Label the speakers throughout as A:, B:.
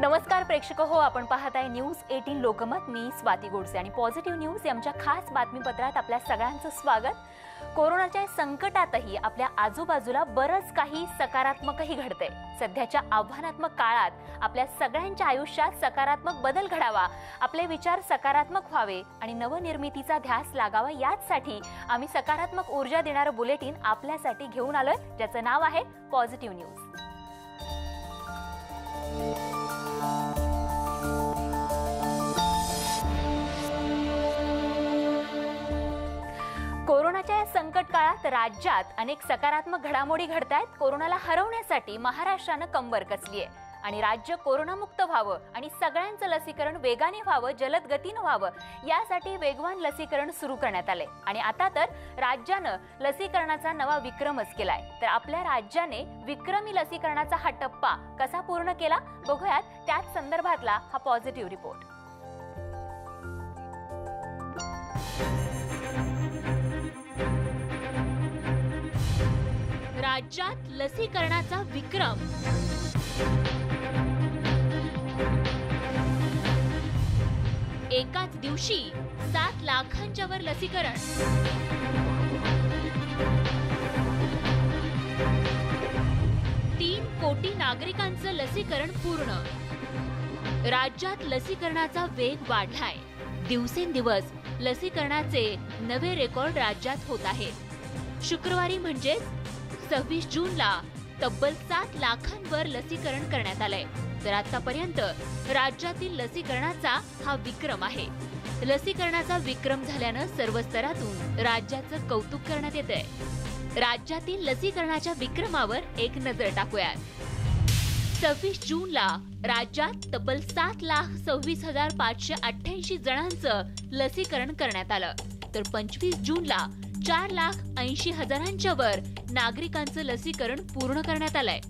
A: नमस्कार प्रेक्षक हो आपण पाहत आहे न्यूज एटीन लोकमत. मी स्वाती गोडसे आणि पॉझिटिव्ह न्यूज यांच्या आमच्या खास बातमीपत्रात आपल्या सगळ्यांचं स्वागत. कोरोनाच्या संकटातही आपल्या आजूबाजूला बरंच काही सकारात्मकही घडतंय. सध्याच्या आव्हानात्मक काळात आपल्या सगळ्यांच्या आयुष्यात सकारात्मक बदल घडावा आपले विचार सकारात्मक व्हावे आणि नवनिर्मितीचा ध्यास लागावा याचसाठी आम्ही सकारात्मक ऊर्जा देणारं बुलेटिन आपल्यासाठी घेऊन आलोय ज्याचं नाव आहे पॉझिटिव्ह न्यूज. राज्यात अनेक सकारात्मक घडामोडी घडत आहेत कोरोनाला हरवण्यासाठी महाराष्ट्रानं कंबर कसली आहे आणि राज्य कोरोनामुक्त व्हावं आणि सगळ्यांचं लसीकरण वेगाने व्हावं जलद गतीनं व्हावं यासाठी वेगवान लसीकरण सुरू करण्यात आले आणि आता तर राज्यानं लसीकरणाचा नवा विक्रमच केलाय. तर आपल्या राज्याने विक्रमी लसीकरणाचा हा टप्पा कसा पूर्ण केला? बघूयात. त्याच संदर्भातला हा पॉझिटिव्ह रिपोर्ट. राज्यात लसीकरणाचा विक्रम. एकाच दिवशी सात लाखांच्या वर लसीकरण. तीन कोटी नागरिकांचं लसीकरण पूर्ण. राज्यात लसीकरणाचा वेग वाढलाय. दिवसेंदिवस लसीकरणाचे नवे रेकॉर्ड राज्यात होत आहेत. शुक्रवारी म्हणजेच सव्वीस जूनला तब्बल सात लाखांवर लसीकरण करण्यात आलंय. तर आतापर्यंत राज्यातील लसीकरणाचा हा विक्रम आहे. लसीकरणाचा विक्रम झाल्यानं सर्व स्तरातून राज्याचं कौतुक करण्यात येत आहे राज्यातील लसीकरणाच्या विक्रमावर एक नजर टाकूयात. सव्वीस जूनला राज्यात तब्बल सात लाख सव्वीस हजार पाचशे अठ्ठ्याऐंशी जणांचं लसीकरण करण्यात आलं. तर पंचवीस जूनला चार लाख ऐंशी हजारांच्या वर नागरिकांचं लसीकरण पूर्ण करण्यात आलंय.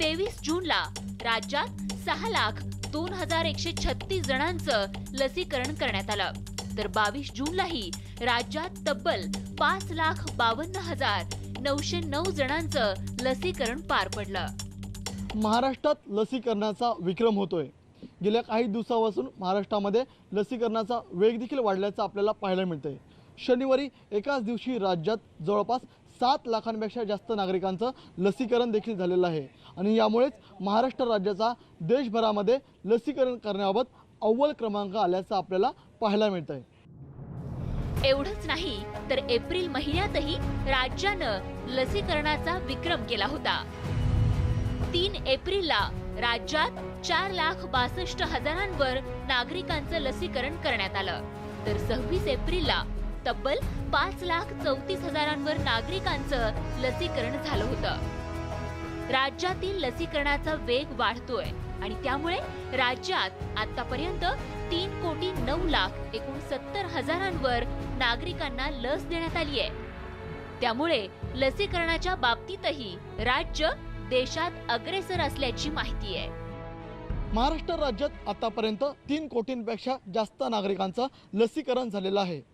A: तेवीस जूनला राज्यात सहा लाख दोन हजार एकशे छत्तीस जणांचं लसीकरण करण्यात आलं. तर बावीस जूनलाही राज्यात तब्बल पाच लाख बावन्न हजार नऊशे नऊ जणांचं लसीकरण पार पडलं.
B: महाराष्ट्रात लसीकरणाचा विक्रम होतोय. गेल्या काही दिवसापासून महाराष्ट्रामध्ये लसीकरणाचा वेग देखील वाढल्याचं आपल्याला पाहायला मिळतंय. शनिवारी एकाच दिवशी राज्यात जवळपास सात लाखांपेक्षा जास्त नागरिकांचं लसीकरण देखील झालेलं आहे. आणि यामुळेच महाराष्ट्र राज्याचा देशभरामध्ये लसीकरण करण्याबाबत अव्वल क्रमांक आल्याचं आपल्याला पाहायला मिळत आहे
A: एवढंच नाही तर एप्रिल महिन्यातही राज्यानं लसीकरणाचा विक्रम केला होता. तीन एप्रिलला राज्यात चार लाख बासष्ट हजारांवर नागरिकांचं लसीकरण करण्यात आलं. तर सव्वीस एप्रिलला तब्बल पाच लाख चौतीस हजारांवर नागरिकांचं लसीकरण झालं होतं. राज्यातील लसीकरणाचा वेग वाढतोय आणि त्यामुळे राज्यात आतापर्यंत तीन कोटी नऊ लाख एकोणसत्तर हजारांवर नागरिकांना लस देण्यात आली आहे. त्यामुळे लसीकरणाच्या बाबतीतही राज्य देशात अग्रेसर असल्याची माहिती आहे.
B: महाराष्ट्र राज्यात आतापर्यंत तीन कोटींपेक्षा जास्त नागरिकांचं लसीकरण झालेलं आहे.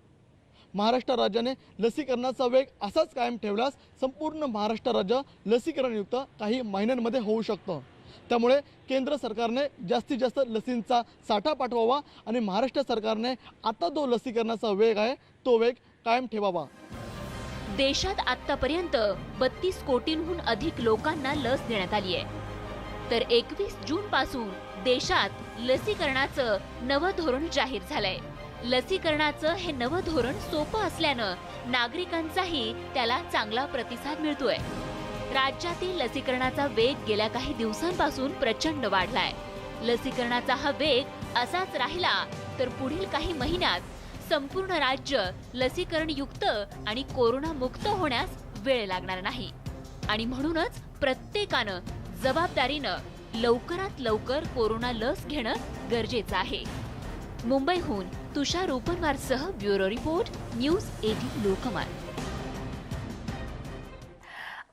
B: महाराष्ट्र राज्याने लसीकरणाचा वेग असाच कायम ठेवल्यास संपूर्ण महाराष्ट्र राज्य लसीकरणयुक्त काही महिन्यांमध्ये होऊ शकतं. त्यामुळे केंद्र सरकारने जास्तीत जास्त लसींचा साठा पाठवावा आणि महाराष्ट्र सरकारने आता जो लसीकरणाचा वेग आहे तो वेग कायम ठेवावा.
A: देशात आतापर्यंत बत्तीस कोटींहून अधिक लोकांना लस देण्यात आली आहे. तर एकवीस जून पासून देशात लसीकरणाचं नवं धोरण जाहीर झालंय. लसीकरणाचं हे नवं धोरण सोपं असल्यानं नागरिकांचाही त्याला चांगला प्रतिसाद मिळतोय. राज्यातील लसीकरणाचा वेग गेल्या काही दिवसांपासून प्रचंड वाढलाय. लसीकरणाचा हा वेग असाच राहिला तर पुढील काही महिन्यात संपूर्ण राज्य लसीकरण युक्त आणि कोरोना मुक्त होण्यास वेळ लागणार नाही. आणि म्हणूनच प्रत्येकानं जबाबदारीनं लवकरात लवकर कोरोना लस घेणं गरजेचं आहे. मुंबईहून तुषार सह bureau report News Eighteen Lokmat.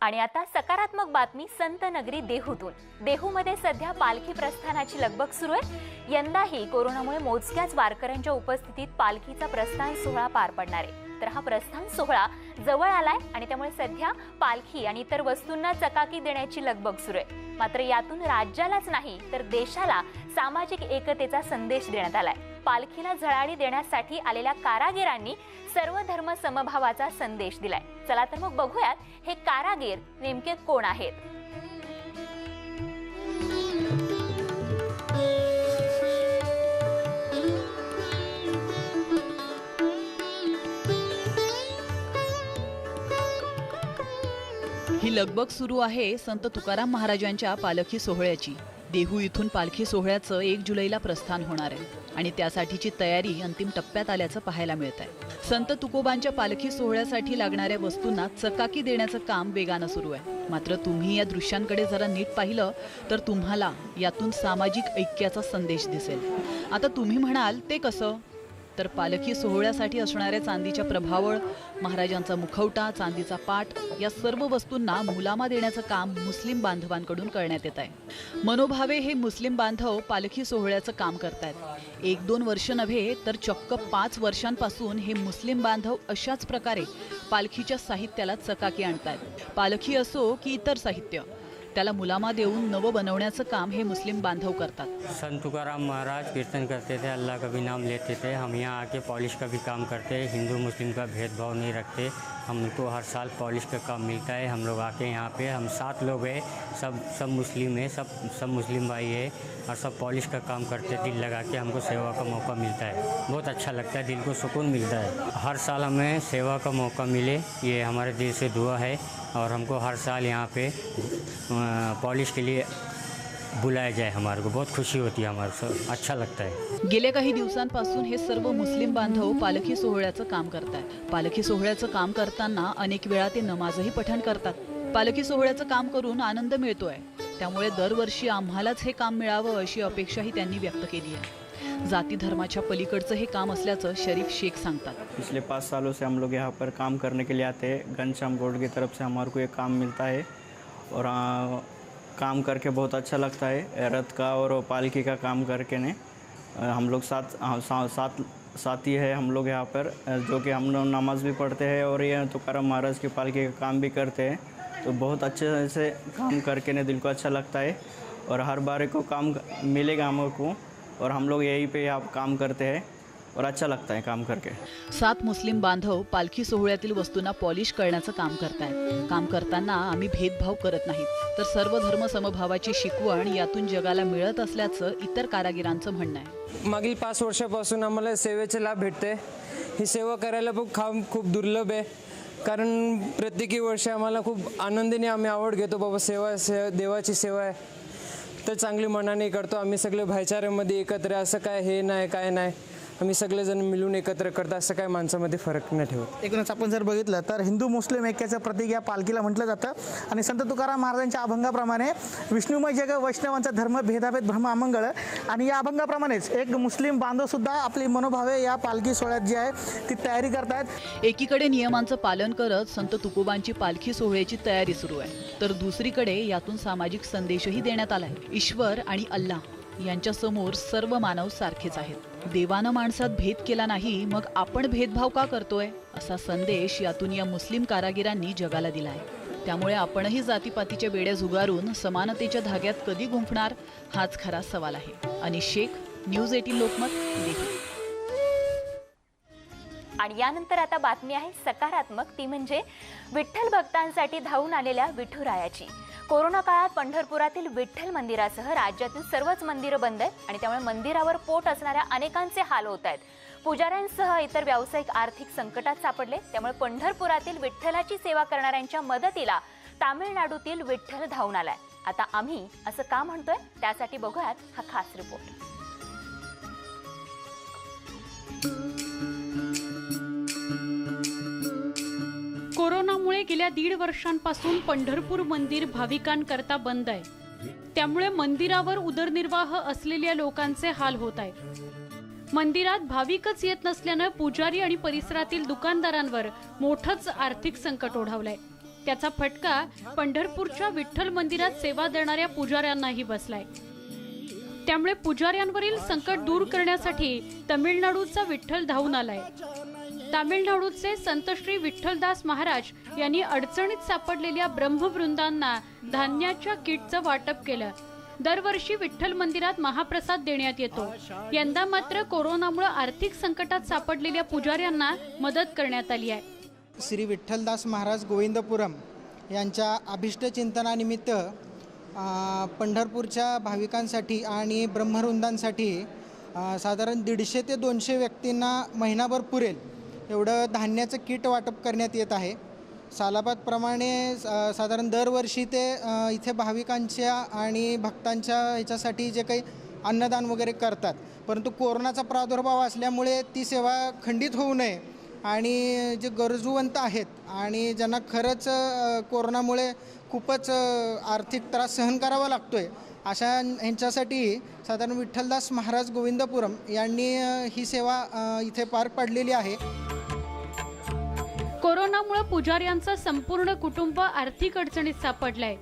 A: आणि आता सकारात्मक बातमी संत नगरी देहूतून. देहूमध्ये सध्या पालखी प्रस्थानाची लगबग सुरू आहे. यंदाही कोरोनामुळे मोजक्याच वारकऱ्यांच्या उपस्थितीत पालखीचा प्रस्थान सोहळा पार पडणार आहे. तर हा प्रस्थान सोहळा जवळ आलाय आणि त्यामुळे सध्या पालखी आणि इतर वस्तूंना चकाकी देण्याची लगबग सुरू आहे. मात्र यातून राज्यालाच नाही तर देशाला सामाजिक एकतेचा संदेश देण्यात आलाय. पालखीला झळाळी देण्यासाठी आलेल्या कारागिरांनी सर्व धर्म समभावाचा संदेश दिलाय. चला तर मग बघूयात हे कारागीर नेमके कोण आहेत?
C: ही लगबग सुरू आहे संत तुकाराम महाराजांच्या पालखी सोहळ्याची. देहू इथून पालखी सोहळ्याचं एक जुलैला प्रस्थान होणार आहे. आणि त्यासाठीची तयारी अंतिम टप्प्यात आल्याचं पाहायला मिळत आहे संत तुकोबांच्या पालखी सोहळ्यासाठी लागणाऱ्या वस्तूंना चकाकी देण्याचं काम वेगानं सुरू आहे. मात्र तुम्ही या दृश्यांकडे जरा नीट पाहिलं तर तुम्हाला यातून सामाजिक ऐक्याचा संदेश दिसेल. आता तुम्ही म्हणाल ते कसं? तर पालखी सोहळ्यासाठी असणाऱ्या चांदीच्या प्रभावळ महाराजांचा मुखवटा चांदीचा पाट या सर्व वस्तूंना मुलामा देण्याचं काम मुस्लिम बांधवांकडून करण्यात येत आहे. मनोभावे हे मुस्लिम बांधव पालखी सोहळ्याचं काम करतायत. एक दोन वर्ष नव्हे तर चक्क पाच वर्षांपासून हे मुस्लिम बांधव अशाच प्रकारे पालखीच्या साहित्याला चकाकी आणतायत. पालखी असो की इतर साहित्य त्याला मुलामा देऊन नवं बनवण्याचं काम हे मुस्लिम बांधव करतात.
D: संत तुकाराम महाराज कीर्तन करते थे अल्लाह का भी नाम लेते थे हम यहाँ आके पॉलिश का भी काम करते हैं हिंदू मुस्लिम का भेदभाव नहीं रखते हमको हर साल पॉलिश का काम मिलता है हम लोग आके यहाँ पे हम सात लोग हैं सब सब मुस्लिम हैं सब सब मुस्लिम भाई है और सब पॉलिश का काम करते हैं, दिल लगा के हमको सेवा का मौका मिलता है। बहुत अच्छा लगता है दिल को सुकून मिलता है। हर साल हमें सेवा का मौका मिले ये हमारे दिल से दुआ है और हमको हर साल यहाँ पे पॉलिश के लिए बुलाया जाए हमारे को। बहुत खुशी होती है हमारे को। अच्छा लगता है।
C: गेल्या काही दिवसांपासून हे सर्व मुस्लिम बांधव पालखी सोहळ्याचं काम करतात पालखी सोहळ्याचं काम करताना अनेक वेळा ते नमाजही पठण करतात. पालखी सोहळ्याचं काम करून आनंद मिळतोय. त्यामुळे दरवर्षी आम्हालाच हे काम मिळावं अशी अपेक्षाही त्यांनी व्यक्त केली आहे. जाती धर्माच्या पलीकडचं हे काम असल्याचं शरीफ शेख सांगतात.
E: पिछले पाँच सालों से हम लोग यहाँ पर काम करने के लिए आते हैं. घनश्याम गौड़ की तरफ से हमारे को ये काम मिलता है. और आ, काम करके बहुत अच्छा लगता है। रथ का और पालकी का काम करके ने हम लोग साथ सा, साथ साथी है हम लोग यहाँ पर जो कि हम लोग नमाज़ भी पढ़ते हैं और ये तुकाराम महाराज की पालकी का काम भी करते हैं। तो बहुत अच्छे से काम करके ने दिल को अच्छा लगता है और हर बार को काम मिलेगा हम लोग को और हम लोग यहीं पे यहाँ काम करते हैं। और अच्छा लगता है काम करके।
C: सात मुस्लिम बांधव पालखी सोहळ्यातील वस्तूंना पॉलिश करण्याचं काम करतायत. काम करताना आम्ही भेदभाव करत नाहीत. तर सर्व धर्म समभावाची शिकवण यातून जगाला मिळत असल्याचं इतर कारागिरांचं म्हणणं आहे.
F: मागील पाच वर्षापासून आम्हाला सेवेचे लाभ भेटते. ही सेवा करायला पण काम खूप दुर्लभ आहे. कारण प्रत्येकी वर्षी आम्हाला खूप आनंदीने आम्ही आवड घेतो बाबा सेवा से देवाची सेवा आहे. तर चांगली मनाने करतो. आम्ही सगळे भाईचाऱ्यामध्ये एकत्र. असं काय हे नाही काय नाही. आम्ही सगळेजण मिळून एकत्र करतो असं काय माणसामध्ये फरक नाही ठेवत.
G: एकूणच आपण जर बघितलं तर हिंदू मुस्लिम ऐक्याचं प्रतीक या पालखीला म्हटलं जातं. आणि संत तुकाराम महाराजांच्या अभंगाप्रमाणे विष्णुमय जग वैष्णवांचा धर्म भेदाभेद भ्रम अमंगळ. आणि या अभंगाप्रमाणेच एक मुस्लिम बांधव सुद्धा आपली मनोभावे या पालखी सोहळ्यात जी आहे ती तयारी करतायत.
C: एकीकडे नियमांचं पालन करत संत तुकोबांची पालखी सोहळ्याची तयारी सुरू आहे. तर दुसरीकडे यातून सामाजिक संदेशही देण्यात आलाय ईश्वर आणि अल्लाह यांच्या समोर सर्व मानव सारखेच आहेत. देवानं माणसात भेद केला नाही मग आपण भेदभाव का करतोय? असा संदेश यातून या मुस्लिम कारागिरांनी जगाला दिलाय. त्यामुळे आपणही जातीपातीच्या बेड्या झुगारून समानतेच्या धाग्यात कधी गुंफणार? हाच खरा सवाल आहे. आणि शेख न्यूज एटीन लोकमत
A: आणि यानंतर आता बातमी आहे सकारात्मक ती म्हणजे विठ्ठल भक्तांसाठी धावून आलेल्या विठुरायाची. कोरोना काळात पंढरपुरातील विठ्ठल मंदिरासह राज्यातील सर्वच मंदिरं बंद आहेत आणि त्यामुळे मंदिरावर पोट असणाऱ्या अनेकांचे हाल होत आहेत. पुजाऱ्यांसह इतर व्यावसायिक आर्थिक संकटात सापडले. त्यामुळे पंढरपुरातील विठ्ठलाची सेवा करणाऱ्यांच्या मदतीला तामिळनाडूतील विठ्ठल धावून आलाय. आता आम्ही असं का म्हणतोय? त्यासाठी बघूयात हा खास रिपोर्ट
H: कोरोनामुळे गेल्या दीड वर्षांपासून पंढरपूर मंदिर भाविकांकरता बंद आहे. त्यामुळे मंदिरावर उदरनिर्वाह असलेल्या लोकांचे हाल होत आहे मंदिरात भाविकच येत नसल्यानं पुजारी आणि परिसरातील दुकानदारांवर मोठंच आर्थिक संकट ओढावलंय. त्याचा फटका पंढरपूरच्या विठ्ठल मंदिरात सेवा देणाऱ्या पुजाऱ्यांनाही बसलाय. त्यामुळे पुजाऱ्यांवरील संकट दूर करण्यासाठी तमिळनाडूचा विठ्ठल धावून आलाय. तामिळनाडूचे संत श्री विठ्ठलदास महाराज यांनी अडचणीत सापडलेल्या ब्रह्मवृंदांना धान्याच्या किटचं वाटप केलं. दरवर्षी विठ्ठल मंदिरात महाप्रसाद देण्यात येतो. यंदा मात्र कोरोनामुळे आर्थिक संकटात सापडलेल्या पुजाऱ्यांना मदत करण्यात आली आहे.
I: श्री विठ्ठलदास महाराज गोविंदपुरम यांच्या अभिष्ट चिंतनानिमित्त पंढरपूरच्या भाविकांसाठी आणि ब्रह्मवृंदांसाठी साधारण दीडशे ते दोनशे व्यक्तींना महिनाभर पुरेल. एवढं धान्याचं किट वाटप करण्यात येत आहे. सालाबादप्रमाणे साधारण दरवर्षी ते इथे भाविकांच्या आणि भक्तांच्या ह्याच्यासाठी जे काही अन्नदान वगैरे करतात. परंतु कोरोनाचा प्रादुर्भाव असल्यामुळे ती सेवा खंडित होऊ नये आणि जे गरजूवंत आहेत आणि ज्यांना खरंच कोरोनामुळे खूपच आर्थिक त्रास सहन करावा लागतो आहे अशा ह्यांच्यासाठी साधारण विठ्ठलदास महाराज गोविंदपुरम यांनी ही सेवा इथे पार पाडलेली आहे.
H: कोरोनामुळे पुजाऱ्यांचं संपूर्ण कुटुंब आर्थिक अडचणीत सापडलंय.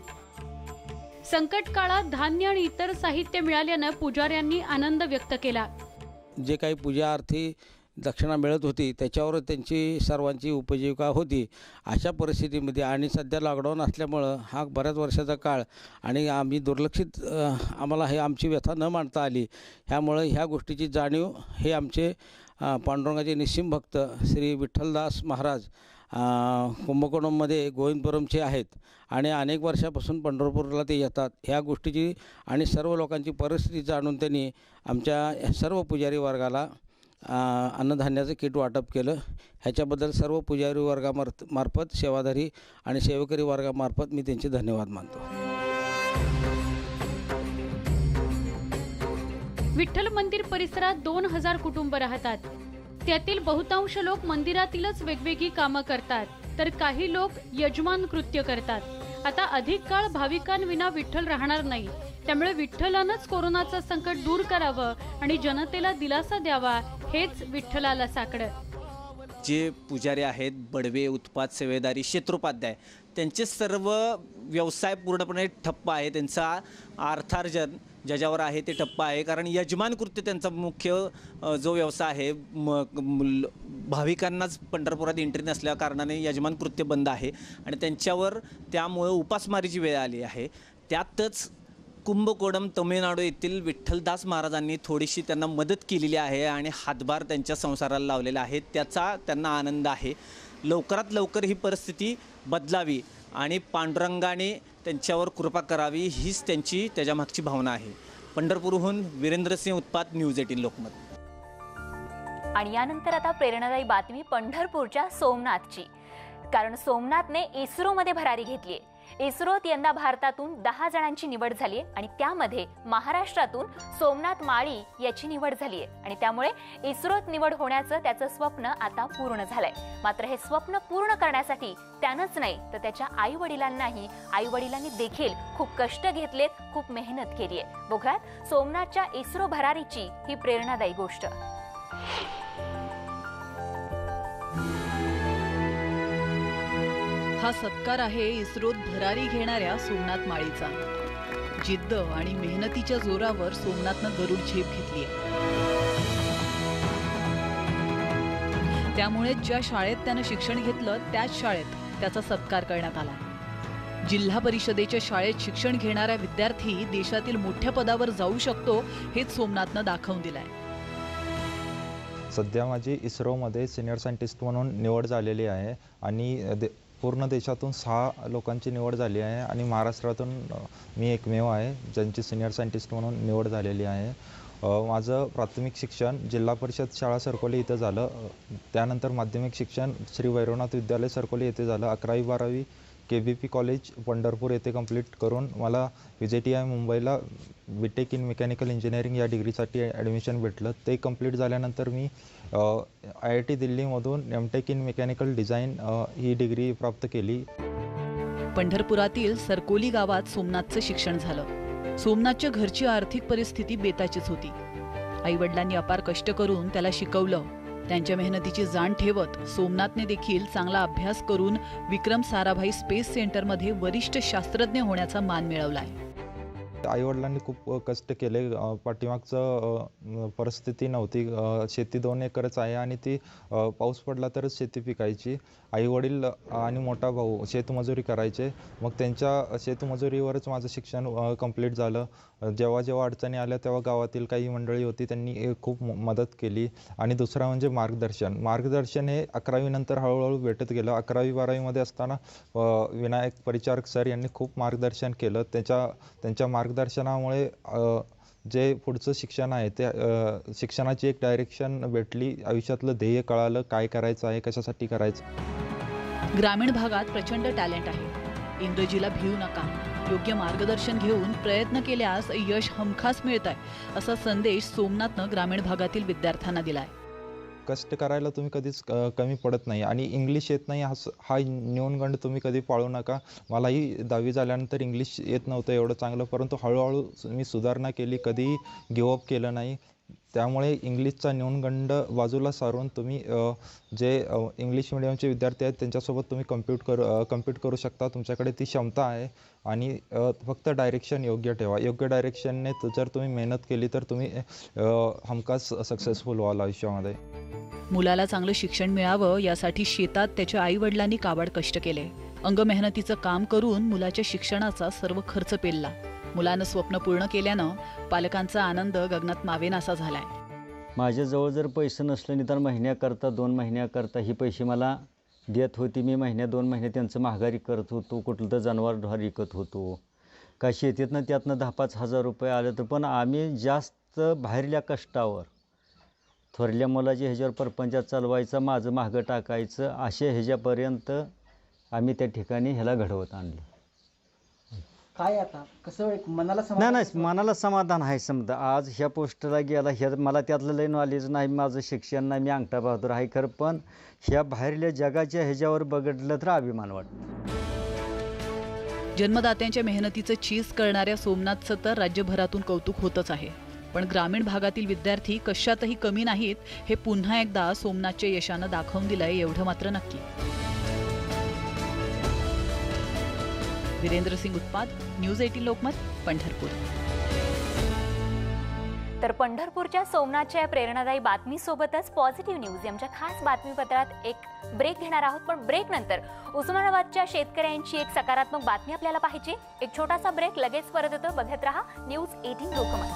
H: संकट काळात धान्य आणि इतर साहित्य मिळाल्यानं पुजाऱ्यांनी आनंद व्यक्त केला.
J: जे काही पूजा अर्थी दक्षिणा मिळत होती त्याच्यावर त्यांची सर्वांची उपजीविका होती. अशा परिस्थितीमध्ये आणि सध्या लॉकडाऊन असल्यामुळं हा बऱ्याच वर्षाचा काळ आणि आम्ही दुर्लक्षित आम्हाला हे आमची व्यथा न मांडता आली. ह्यामुळं ह्या गोष्टीची जाणीव हे आमचे पांडुरंगाचे निस्सिम भक्त श्री विठ्ठलदास महाराज कुंभकोणममध्ये गोविंदपुरमचे आहेत आणि अनेक वर्षापासून पंढरपूरला ते येतात. ह्या गोष्टीची आणि सर्व लोकांची परिस्थिती जाणून त्यांनी आमच्या सर्व पुजारी वर्गाला अन्नधान्याचं किट वाटप केलं. ह्याच्याबद्दल सर्व पुजारी वर्गामार मार्फत सेवाधारी आणि सेवकरी वर्गामार्फत मी त्यांचे धन्यवाद मानतो.
H: विठ्ठल मंदिर परिसरात दोन हजार कुटुंब राहतात. त्यातील बहुतांश लोक मंदिरातीलच वेगवेगळी कामं करतात. तर काही लोक यजमान कृत्य करतात. आता अधिक काळ भाविकांविना विठ्ठल राहणार नाही. त्यामुळे विठ्ठलानंच कोरोनाचं संकट दूर करावं आणि जनतेला दिलासा द्यावा हेच विठ्ठलाला साकडं.
K: जे पुजारी आहेत बडवे उत्पाद सेवेदारी क्षेत्रोपाध्याय त्यांचे सर्व व्यवसाय पूर्णपणे ठप्प आहे. त्यांचा अर्थार्जन ज्याच्यावर आहे ते ठप्प आहे. कारण यजमान कृत्य त्यांचा मुख्य जो व्यवसाय आहे म भाविकांनाच पंढरपुरात एंट्री नसल्या कारणाने यजमान कृत्य बंद आहे. आणि त्यांच्यावर त्यामुळं उपासमारीची वेळ आली आहे. त्यातच कुंभकोणम तमिळनाडू येथील विठ्ठलदास महाराजांनी थोडीशी त्यांना मदत केलेली आहे आणि हातभार त्यांच्या संसाराला लावलेला आहे. त्याचा त्यांना आनंद आहे. लवकरात लवकर ही परिस्थिती बदलावी आणि पांडुरंगाने त्यांच्यावर कृपा करावी हीच त्यांची त्याच्यामागची भावना आहे. पंढरपूरहून वीरेंद्रसिंह उत्पात न्यूज एटीन लोकमत.
A: आणि यानंतर आता प्रेरणादायी बातमी पंढरपूरच्या सोमनाथची. कारण सोमनाथने इस्रोमध्ये भरारी घेतली आहे इस्रोत यंदा भारतातून दहा जणांची निवड झाली आहे आणि त्यामध्ये महाराष्ट्रातून सोमनाथ माळी याची निवड झाली आहे. आणि त्यामुळे इस्रोत निवड होण्याचं त्याचं स्वप्न आता पूर्ण झालंय. मात्र हे स्वप्न पूर्ण करण्यासाठी त्यानंच नाही तर त्याच्या आई वडिलांनाही आई वडिलांनी देखील खूप कष्ट घेतलेत खूप मेहनत केली आहे बघूयात सोमनाथच्या इस्रो भरारीची ही प्रेरणादायी गोष्ट.
C: हा सत्कार आहे इस्रोत भरारी घेणाऱ्या सोमनाथ माळीचा. जिद्द आणि मेहनतीच्या जोरावर सोमनाथनं गरुड झेप घेतली त्यामुळे ज्या शाळेत त्यानं शिक्षण घेतलं त्याच शाळेत त्याचा सत्कार करण्यात आला. जिल्हा परिषदेच्या शाळेत शिक्षण घेणारा विद्यार्थी देशातील मोठ्या पदावर जाऊ शकतो हेच सोमनाथनं दाखवून दिलंय.
L: सध्या माझी इस्रोमध्ये सिनियर सायंटिस्ट म्हणून निवड झालेली आहे आणि पूर्ण देशातून सहा लोकांची निवड झाली आहे आणि महाराष्ट्रातून मी एकमेव आहे ज्यांची सिनियर सायंटिस्ट म्हणून निवड झालेली आहे. माझं प्राथमिक शिक्षण जिल्हा परिषद शाळा सरकोली इथं झालं. त्यानंतर माध्यमिक शिक्षण श्री वैरवनाथ विद्यालय सरकोली येथे झालं. अकरावी बारावी K V P college Pandharpur येथे कंप्लीट करून मला व्ही जे टी आय मुंबईला B Tech in mechanical engineering या डिग्रीसाठी ॲडमिशन भेटलं. ते कंप्लीट झाल्यानंतर मी I I T दिल्लीमधून M Tech in mechanical design he degree प्राप्त केली.
C: पंढरपुरातील सरकोली गावात सोमनाथचं शिक्षण झालं. सोमनाथच्या घरची आर्थिक परिस्थिती बेताचीच होती. आईवडिलांनी अपार कष्ट करून त्याला शिकवलं. त्यांच्या मेहनतीची जाण ठेवत सोमनाथने देखील चांगला अभ्यास करून विक्रम साराभाई स्पेस सेंटरमध्ये वरिष्ठ शास्त्रज्ञ होण्याचा मान मिळवलाय.
L: आईवडिलांनी खूप कष्ट केले. पाठीमागचं परिस्थिती नव्हती. शेती दोन एकरच आहे आणि ती पाऊस पडला तरच शेती पिकायची. आईवडील आणि मोठा भाऊ शेतमजुरी करायचे. मग त्यांच्या शेतमजुरीवरच माझं शिक्षण कंप्लीट झालं. जेव्हा जेव्हा अडचणी आल्या तेव्हा गावातील काही मंडळी होती त्यांनी खूप मदत केली. आणि दुसरा म्हणजे मार्गदर्शन. मार्गदर्शन हे अकरावीनंतर हळूहळू भेटत गेलं. अकरावी बारावीमध्ये असताना विनायक परिचारक सर यांनी खूप मार्गदर्शन केलं. त्याच्या त्यांच्या मार्ग मार्गदर्शनामुळे जे पुढचं शिक्षण आहे ते शिक्षणाची एक डायरेक्शन भेटली. आयुष्यातलं ध्येय कळालं. काय करायचं आहे? कशासाठी करायचं?
C: ग्रामीण भागात प्रचंड टॅलेंट आहे. इंग्रजीला भिवू नका. योग्य मार्गदर्शन घेऊन प्रयत्न केल्यास यश हमखास मिळत आहे असा संदेश सोमनाथनं ग्रामीण भागातील विद्यार्थ्यांना दिला आहे
L: कष्ट करायला तुम्ही कधीच कमी पडत नाही. आणि इंग्लिश येत नाही हा हा न्यूनगंड तुम्ही कधी पाळू नका. मलाही दहावी झाल्यानंतर इंग्लिश येत नव्हतं एवढं चांगलं परंतु हळूहळू मी सुधारणा केली. कधीही गिवअप केलं नाही. त्यामुळे इंग्लिशचा न्यूनगंड बाजूला सारून तुम्ही जे इंग्लिश मिडियमचे विद्यार्थी आहेत त्यांच्यासोबत तुम्ही कम्प्यूट करू कम्पीट करू शकता. तुमच्याकडे ती क्षमता आहे आणि फक्त डायरेक्शन योग्य ठेवा. योग्य डायरेक्शनने जर तुम्ही मेहनत केली तर तुम्ही हमखास सक्सेसफुल व्हाल आयुष्यामध्ये.
C: मुलाला चांगलं शिक्षण मिळावं यासाठी शेतात त्याच्या आई वडिलांनी काबाड कष्ट केले. अंग मेहनतीचं काम करून मुलाच्या शिक्षणाचा सर्व खर्च पेलला. मुलानं स्वप्न पूर्ण केल्यानं पालकांचा आनंद गगनात मावेनासा झालाय.
M: माझ्याजवळ जर पैसे नसले निदान महिन्याकरता दोन महिन्याकरता ही पैसे मला देत होती. मी महिन्या दोन महिने त्यांचं महागारी करत होतो. कुठलं तर जनावर ढोर विकत होतो. का शेतीतनं त्यातनं दहा पाच हजार रुपये आले तर पण आम्ही जास्त बाहेरल्या कष्टावर थोरल्या मुलाच्या ह्याच्यावर परपंचात चालवायचं माझं मागं टाकायचं असे ह्याच्यापर्यंत आम्ही त्या ठिकाणी ह्याला घडवत आणलं.
G: काय आता? कसं एक मनाला
M: नाही नाही मनाला समाधान आहे समजा. आज ह्या पोस्टला गेला ह्या मला त्यातलं लई नॉलेज नाही माझं शिक्षण नाही मी अंगठा बहादूर आहे खरं पण ह्या बाहेरल्या जगाच्या ह्याच्यावर बघितलं तर अभिमान वाटतो.
C: जन्मदात्यांच्या मेहनतीचं चीज करणाऱ्या सोमनाथचं तर राज्यभरातून कौतुक होतच आहे. पण ग्रामीण भागातील विद्यार्थी कशातही कमी नाहीत हे पुन्हा एकदा सोमनाथच्या यशानं दाखवून दिलंय एवढं मात्र नक्की. वीरेंद्र सिंग उत्पाद न्यूज एटीन लोकमत पंढरपूर.
A: तर पंढरपूरच्या सोमनाथच्या या प्रेरणादायी बातमीसोबतच पॉझिटिव्ह न्यूज यांच्या खास बातमीपत्रात एक ब्रेक घेणार आहोत पण ब्रेक नंतर उस्मानाबादच्या शेतकऱ्यांची एक सकारात्मक बातमी आपल्याला पाहिजे एक छोटासा ब्रेक लगेच परत येतो. बघत रहा न्यूज एटीन लोकमत.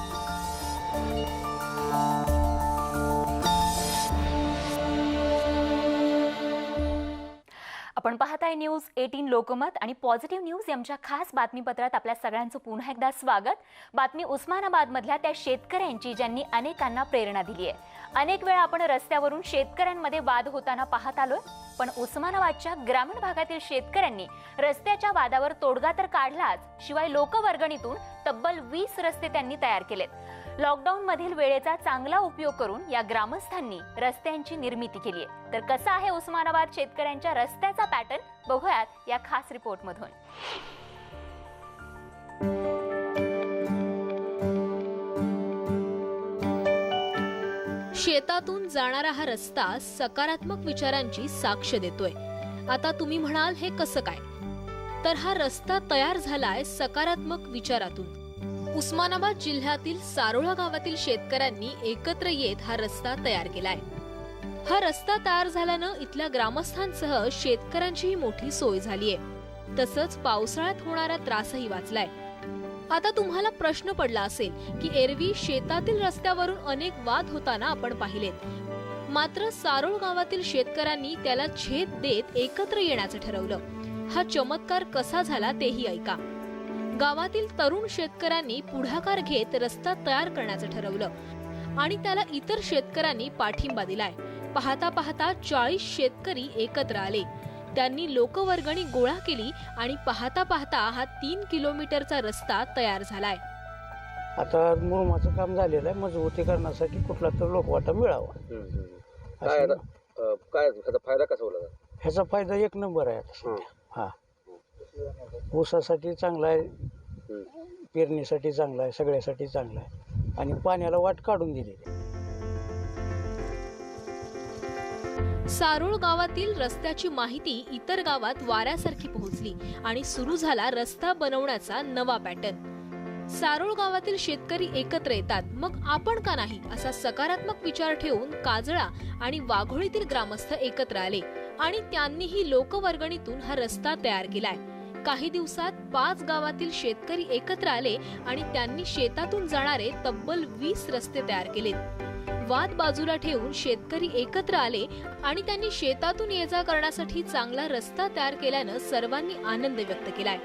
A: आपण पाहताय न्यूज एटीन लोकमत आणि पॉझिटिव्ह न्यूज यांच्या खास बातमीपत्रात आपल्या सगळ्यांचं पुन्हा एकदा स्वागत. बातमी उस्मानाबाद मधल्या त्या शेतकऱ्यांची ज्यांनी अनेकांना प्रेरणा दिली आहे अनेक वेळा आपण रस्त्यावरून शेतकऱ्यांमध्ये वाद होताना पाहत आलोय पण उस्मानाबादच्या ग्रामीण भागातील शेतकऱ्यांनी रस्त्याच्या वादावर तोडगा तर काढलाच शिवाय लोकवर्गणीतून तब्बल वीस रस्ते त्यांनी तयार केलेत. लॉकडाऊन मधील वेळेचा चांगला उपयोग करून या ग्रामस्थांनी रस्त्यांची निर्मिती केली आहे. तर कसा आहे उस्मानाबाद शेतकऱ्यांच्या रस्त्याचा पॅटर्न? बघूयात या खास रिपोर्ट मधून शेतातून जाणारा हा रस्ता सकारात्मक विचारांची साक्ष देतोय. आता तुम्ही म्हणाल हे कसं काय? तर हा रस्ता तयार झालाय सकारात्मक विचारातून. उस्मानाबाद जिल्ह्यातील सारोळा गावातील शेतकऱ्यांनी एकत्र येत हा रस्ता तयार केलाय. हा रस्ता तयार झाल्यानं इथल्या ग्रामस्थांसह शेतकऱ्यांचीही मोठी सोय झालीय. तसंच पावसाळ्यात होणारा त्रासही वाचलाय. आता तुम्हाला प्रश्न पडला असेल की एरवी शेतातील रस्त्यावरून अनेक वाद होताना आपण पाहिलेत. मात्र सारोळ गावातील शेतकऱ्यांनी त्याला छेद देत एकत्र येण्याचं ठरवलं. हा चमत्कार कसा झाला तेही ऐका. गावातील तरुण शेतकऱ्यांनी पुढाकार घेत रस्ता तयार करण्याचं ठरवलं. आणि त्याला इतर शेतकऱ्यांनी पाठिंबा दिलाय. पाहता पाहता चाळीस शेतकरी एकत्र आले. त्यांनी लोकवर्गणी गोळा केली आणि पाहता पाहता हा तीन किलोमीटरचा रस्ता तयार झालाय.
N: आता मुरुमाचं काम झालेलं आहे. मजबूतीकरणासाठी कुठला तर लोकवाटा मिळावा.
O: काय आता अ, काय ह्याचा फायदा कसा होईल आता?
N: ह्याचा फायदा एक नंबर आहे आता सध्या. हा. ऊसासाठी चांगला आहे. पेरणीसाठी चांगला आहे. सगळ्यासाठी चांगला आहे. आणि पाण्याला वाट काढून दिलेली आहे.
A: सारोळ गावातील रस्त्याची माहिती इतर गावात वाऱ्यासारखी पोहोचली आणि सुरू झाला रस्ता बनवण्याचा नवा पॅटर्न.
P: सारोळ गावातील शेतकरी एकत्र येतात. मग आपण का नाही? असा सकारात्मक विचार ठेवून काजळा आणि वाघोळीतील ग्रामस्थ एकत्र आले आणि त्यांनीही लोकवर्गणीतून हा रस्ता तयार केलाय. काही दिवसात पाच गावातील शेतकरी एकत्र आले आणि त्यांनी शेतातून जाणारे तब्बल वीस रस्ते तयार केलेत. वाद बाजूला ठेवून शेतकरी एकत्र आले आणि त्यांनी शेतातून ये जा करण्यासाठी चांगला रस्ता तयार केल्यानं सर्वांनी आनंद व्यक्त केलाय.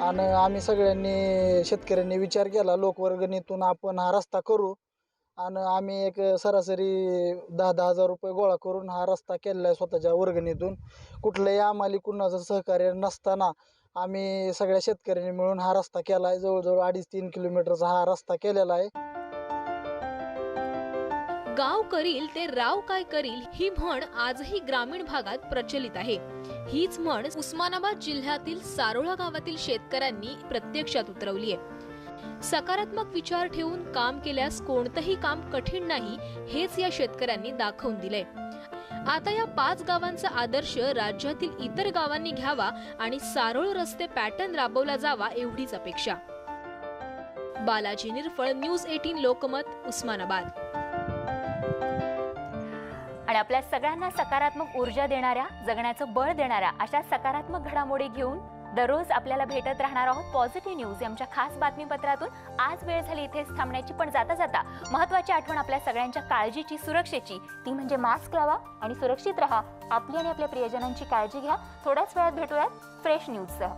Q: आणि आम्ही सगळ्यांनी शेतकऱ्यांनी विचार केला लोकवर्गणीतून आपण हा रस्ता करू. आणि आम्ही एक सरासरी दहा दहा हजार रुपये गोळा करून हा रस्ता केलेला आहे स्वतःच्या वर्गणीतून. कुठलंही आम्हाला कुणाचं सहकार्य नसताना आम्ही सगळ्या शेतकऱ्यांनी मिळून हा रस्ता केला आहे. जवळजवळ अडीच तीन किलोमीटरचा हा रस्ता केलेला आहे.
P: गाव करील ते राव काय करील ही म्हण आजही ग्रामीण भागात प्रचलित आहे. हीच म्हण उस्मानाबाद जिल्ह्यातील सारोळा गावातील शेतकऱ्यांनी प्रत्यक्षात उतरवली आहे. सकारात्मक विचार ठेवून काम केल्यास कोणतंही काम कठीण नाही हेच या शेतकऱ्यांनी दाखवून दिलंय. आता या पाच गावांचा आदर्श राज्यातील इतर गावांनी घ्यावा आणि सारोळ रस्ते पॅटर्न राबवला जावा एवढीच अपेक्षा. Balaji Nirphal News Eighteen Lokmat Osmanabad.
A: आणि आपल्या सगळ्यांना सकारात्मक ऊर्जा देणाऱ्या जगण्याचं बळ देणाऱ्या अशा सकारात्मक घडामोडी घेऊन दररोज आपल्याला भेटत राहणार आहोत पॉझिटिव्ह न्यूज. आमच्या खास बातमीपत्रातून आज वेळ झाली इथेच थांबण्याची. पण जाता जाता महत्वाची आठवण आपल्या सगळ्यांच्या काळजीची सुरक्षेची. ती म्हणजे मास्क लावा आणि सुरक्षित राहा. आपली आणि आपल्या प्रियजनांची काळजी घ्या. थोड्याच वेळात भेटूयात फ्रेश न्यूजसह.